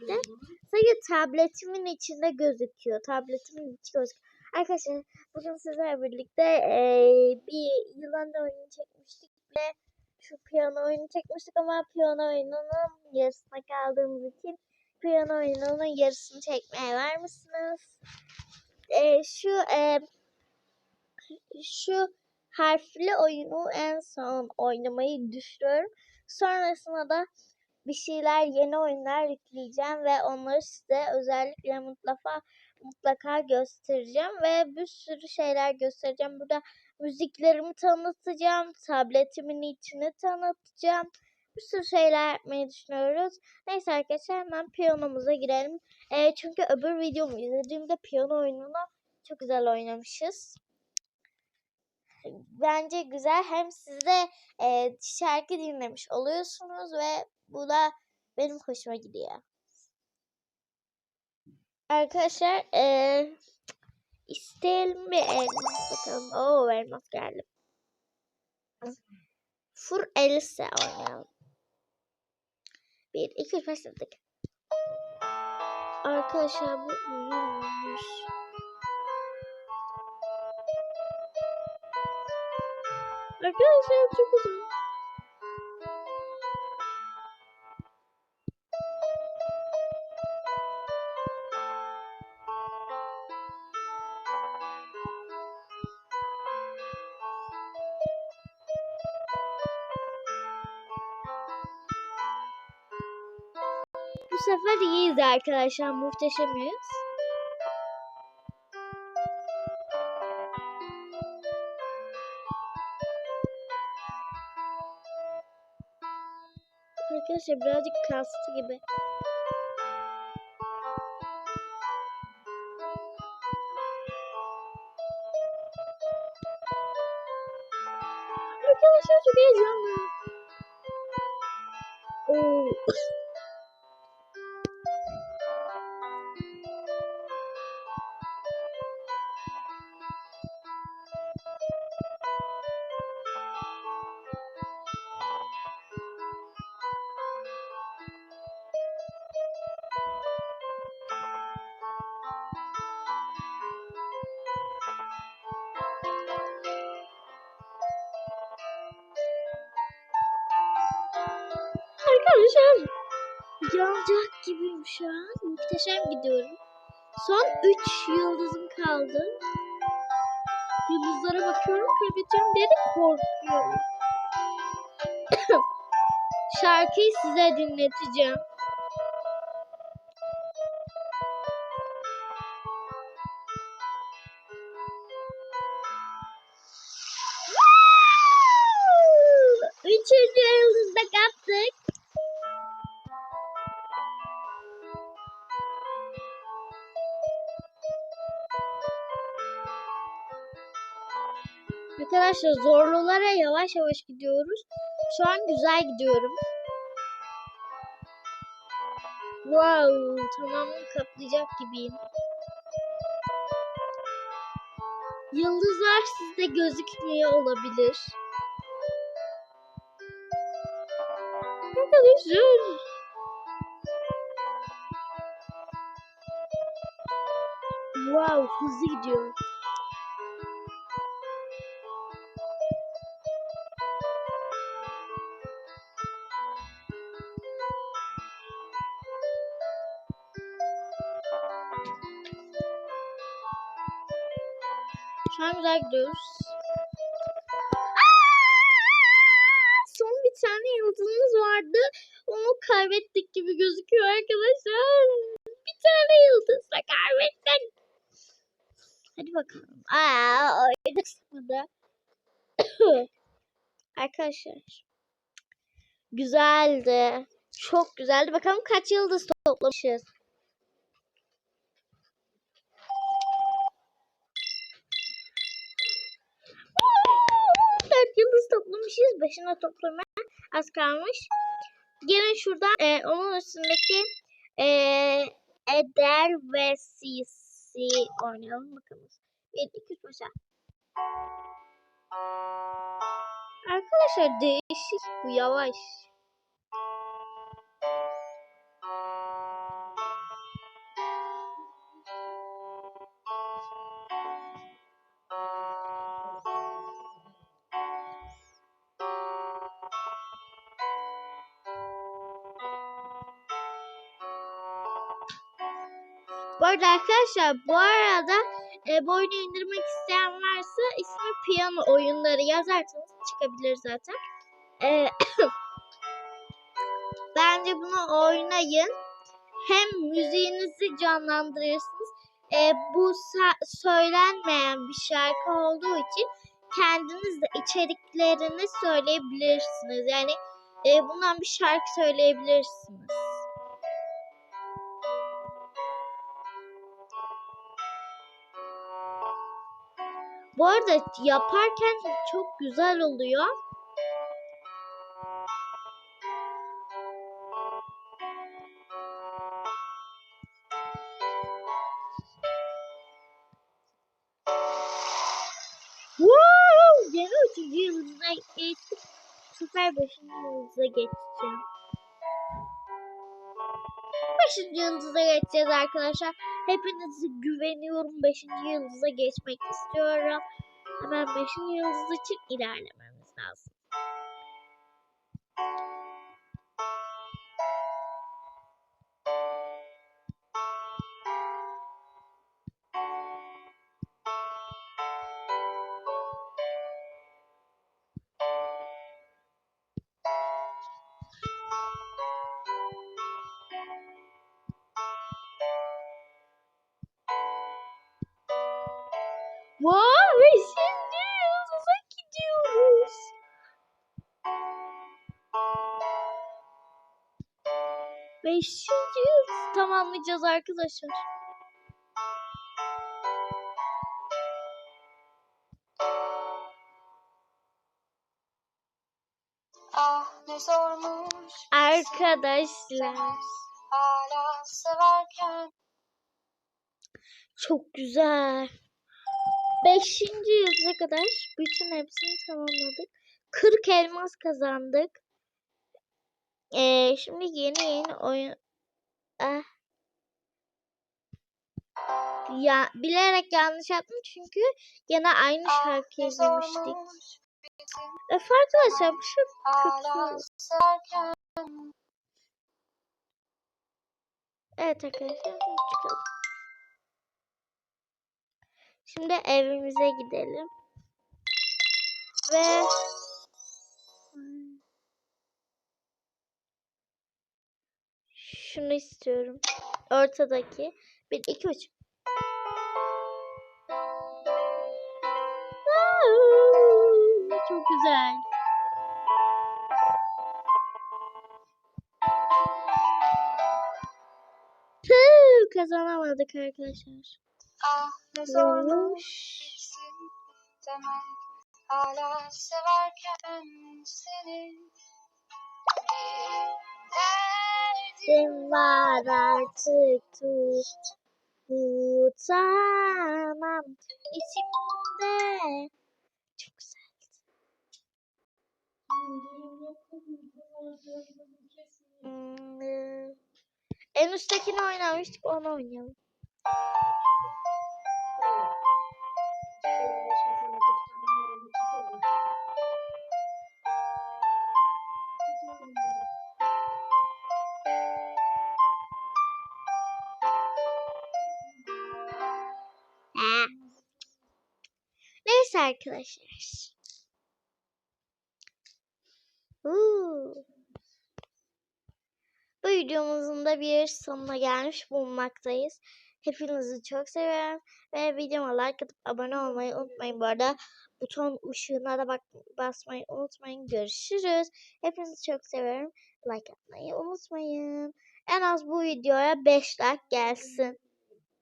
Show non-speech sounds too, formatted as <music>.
birlikte. Sadece tabletimin içinde gözüküyor. Tabletimin içi gözüküyor. Arkadaşlar bugün sizlerle birlikte eee, bir yılan oyunu çekmiştik ve şu piyano oyunu çekmiştik ama piyano oyununun yarısına kaldığımız için piyano oyununun yarısını çekmeye var mısınız? Eee, şu eee, şu harfli oyunu en son oynamayı düşünüyorum. Sonrasında da bir şeyler, yeni oyunlar yükleyeceğim ve onları size özellikle mutlaka mutlaka göstereceğim ve bir sürü şeyler göstereceğim. Burada müziklerimi tanıtacağım, tabletimin içini tanıtacağım. Bir sürü şeyler yapmayı düşünüyoruz. Neyse arkadaşlar hemen piyanomuza girelim. Ee, çünkü öbür videomu izlediğimde piyano oyununu çok güzel oynamışız. Bence güzel. Hem siz de e, şarkı dinlemiş oluyorsunuz ve bu da benim hoşuma gidiyor. Arkadaşlar e, isteyelim bir elmas bakalım. Oo elmas geldi. Fur Elise oynayalım. Bir, iki, üç, başladık. Arkadaşlar bu uyuyormuş. Arkadaşlar çok uzun. Sefer iyiyiz arkadaşlar. Muhteşemiz. Arkadaşlar birazcık kastı gibi. Arkadaşlar çok heyecanlı. Oo. Arkadaşlar yanacak gibiyim şu an. Muhteşem gidiyorum. Son 3 yıldızım kaldı. Yıldızlara bakıyorum kaybedeceğim diye korkuyorum. <coughs> Şarkıyı size dinleteceğim. Arkadaşlar zorlulara yavaş yavaş gidiyoruz. Şu an güzel gidiyorum. Wow, tamamını kaplayacak gibiyim. Yıldızlar sizde gözükmüyor olabilir. Arkadaşlar. Wow, hızlı gidiyor. Şu an güzel gidiyoruz. Son bir tane yıldızımız vardı. Onu kaybettik gibi gözüküyor arkadaşlar. Bir tane yıldızla kaybettik. Hadi bakalım. Aa, oyunu sıkmadı. <coughs> arkadaşlar. Güzeldi. Çok güzeldi. Bakalım kaç yıldız toplamışız. Yıldız toplamışız. Başına toplamaya az kalmış. Gelin şuradan e, onun üstündeki e, Eder ve Sisi oynayalım bakalım. Bir, iki, üç, başla. Arkadaşlar değişik bu yavaş. Bu arada arkadaşlar bu arada e, bu oyunu indirmek isteyen varsa ismi piyano oyunları yazarsanız çıkabilir zaten. E, <coughs> bence bunu oynayın. Hem müziğinizi canlandırırsınız. E, bu söylenmeyen bir şarkı olduğu için kendiniz de içeriklerini söyleyebilirsiniz. Yani e, bundan bir şarkı söyleyebilirsiniz. Bu arada yaparken çok güzel oluyor. Wow! Yeni üçüncü yıldızına geçtik. Sefer beşinci yıldıza geçeceğim. Beşinci yıldıza geçeceğiz arkadaşlar. Hepinize güveniyorum. Beşinci yıldıza geçmek istiyorum. Hemen beşinci yıldız için ilerlememiz Wow, beşinci yıldıza gidiyoruz. Beşinci yıldız tamamlayacağız arkadaşlar. Ah ne zormuş Arkadaşlar hala severken çok güzel. Beşinci yıldıza kadar bütün hepsini tamamladık. 40 elmas kazandık. Ee, şimdi yeni yeni oyun... Ah. Ya bilerek yanlış yaptım çünkü yine aynı şarkıyı izlemiştik. Öf arkadaşlar bu şu kötü. Evet arkadaşlar çıkalım. Şimdi evimize gidelim. Ve şunu istiyorum. Ortadaki. Bir, iki, üç. Çok güzel. Kazanamadık arkadaşlar. ah ne bilsin demek hala severken seni derdim var artık tut. Tutamam içimde. Çok güzel. Hmm, En üsttekini oynamıştık onu oynayalım. Neyse arkadaşlar. Huu. Bu videomuzun da bir sonuna gelmiş bulunmaktayız. Hepinizi çok seviyorum ve videoma like atıp abone olmayı unutmayın. Bu arada buton ışığına da bak basmayı unutmayın. Görüşürüz. Hepinizi çok seviyorum. Like atmayı unutmayın. En az bu videoya 5 like gelsin.